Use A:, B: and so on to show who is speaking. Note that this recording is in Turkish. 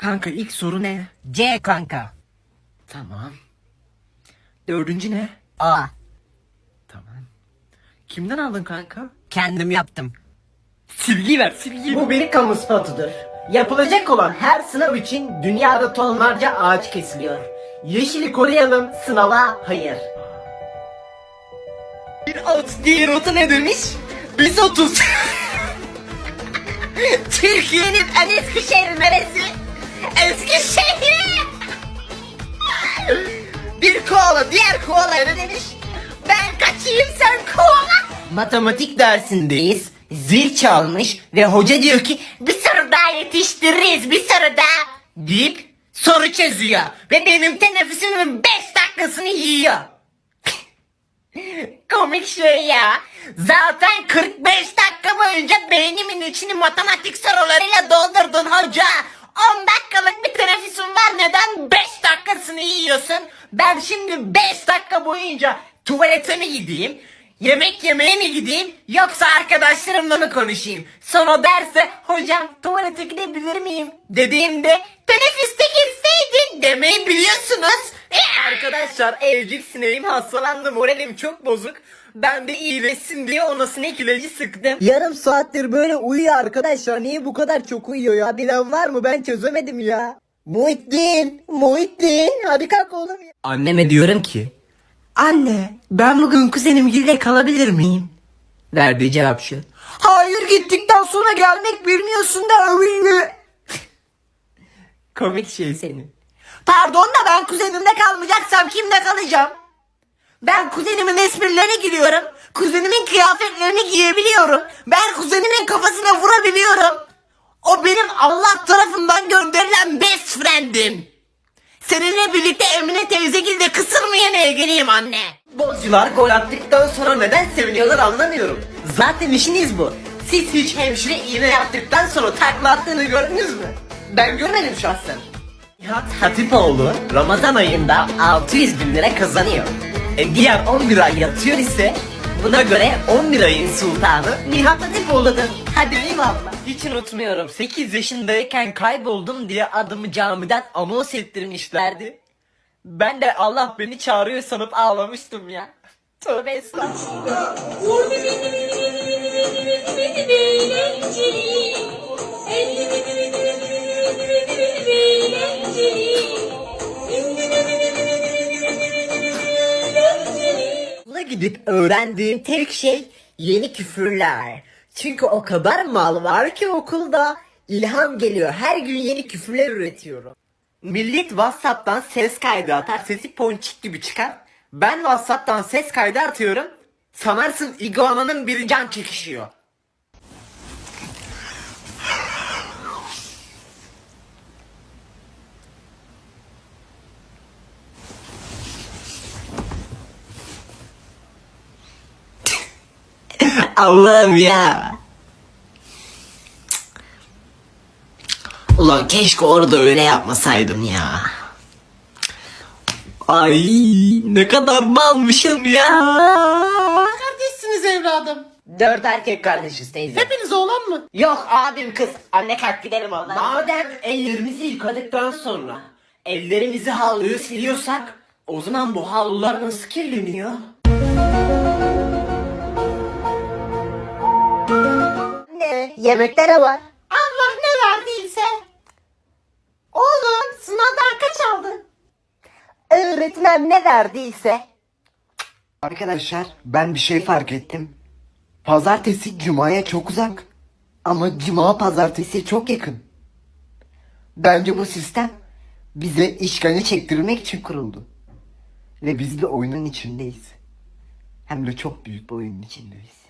A: Kanka ilk soru ne?
B: C kanka.
A: Tamam. Dördüncü ne?
B: A.
A: Tamam. Kimden aldın kanka?
B: Kendim yaptım.
A: Silgi ver silgi.
C: Bu bir kamu spotudur. Yapılacak olan her sınav için dünyada tonlarca ağaç kesiliyor. Yeşili koruyalım, sınava hayır.
A: Bir ot diğer otu ne demiş? Biz otuz.
B: Türkiye'nin en eski şehri neresi? Eskişehir. Bir koala diğer koalaya demiş? Ben kaçayım sen koala.
C: Matematik dersindeyiz. Zil çalmış ve hoca diyor ki
B: Bir soru daha yetiştiririz bir soru daha. Deyip soru çözüyor. Ve benim teneffüsümün 5 dakikasını yiyor. Komik şey ya. Zaten 45 dakika boyunca beynimin içini matematik sorularıyla doldurdun hoca. 10 dakikalık bir teneffüsün var neden 5 dakikasını yiyorsun? Ben şimdi 5 dakika boyunca tuvalete mi gideyim? Yemek yemeye mi gideyim yoksa arkadaşlarımla mı konuşayım? Sonra derse hocam tuvalete gidebilir miyim? Dediğimde teneffüste gitseydin demeyi biliyorsunuz. E,
A: Arkadaşlar evcil sineğim hastalandı moralim çok bozuk. Ben de iyileşsin diye ona sinek ilacı sıktım.
C: Yarım saattir böyle uyuyor arkadaşlar. Niye bu kadar çok uyuyor ya? Bilen var mı? Ben çözemedim ya. Muhittin, Muhittin. Hadi kalk oğlum ya.
A: Anneme diyorum ki Anne ben bugün kuzenimgille kalabilir miyim? Verdiği cevap şu.
C: Hayır gittikten sonra gelmek bilmiyorsun da öyle.
A: Komik şey senin.
C: Pardon da ben kuzenimle kalmayacaksam kimle kalacağım? Ben kuzenimin esprilerine giriyorum. Kuzenimin kıyafetlerini giyebiliyorum. Ben kuzenimin kafasına vurabiliyorum. O benim Allah tarafından gönderilen best friend'im. Seninle birlikte Emine teyzegille kısırmayan evliyim anne.
A: Bolcular gol attıktan sonra neden seviniyorlar anlamıyorum. Zaten işiniz bu. Siz hiç hemşire iğne yaptıktan sonra takla attığını gördünüz mü? Ben görmedim şahsen. Nihat Hatipoğlu Ramazan ayında 600 bin lira kazanıyor. E diğer 11 ay yatıyor ise buna göre 11 ayın sultanı Nihat Hatipoğlu'dur. Hadi eyvallah. Hiç unutmuyorum 8 yaşındayken kayboldum diye adımı camiden anons ettirmişlerdi. Ben de Allah beni çağırıyor sanıp ağlamıştım ya. Tövbe estağfurullah.
D: Vur beni beni beni beni beni beni beni beni eğlenceli. Elli
C: gidip öğrendiğim tek şey yeni küfürler. Çünkü o kadar mal var ki okulda ilham geliyor. Her gün yeni küfürler üretiyorum.
A: Millet Whatsapp'tan ses kaydı atar sesi ponçik gibi çıkar. Ben Whatsapp'tan ses kaydı atıyorum. Sanarsın iguananın bir can çekişiyor.
C: Allah'ım ya. Ulan keşke orada öyle yapmasaydım ya.
A: Ay ne kadar malmışım ya.
C: Kardeşsiniz evladım. Dört erkek kardeşiz teyze.
A: Hepiniz oğlan mı?
C: Yok abim kız. Anne kalk gidelim ondan.
A: Madem ellerimizi yıkadıktan sonra ellerimizi havluyu siliyorsak o zaman bu havlular nasıl kirleniyor?
C: Yemeklere var.
B: Allah ne verdiyse. Oğlum sınavdan kaç aldın?
C: Öğretmen ne verdiyse.
E: Arkadaşlar ben bir şey fark ettim. Pazartesi cumaya çok uzak. Ama cuma pazartesi çok yakın. Bence bu sistem bize işkence çektirmek için kuruldu. Ve biz de oyunun içindeyiz. Hem de çok büyük bir oyunun içindeyiz.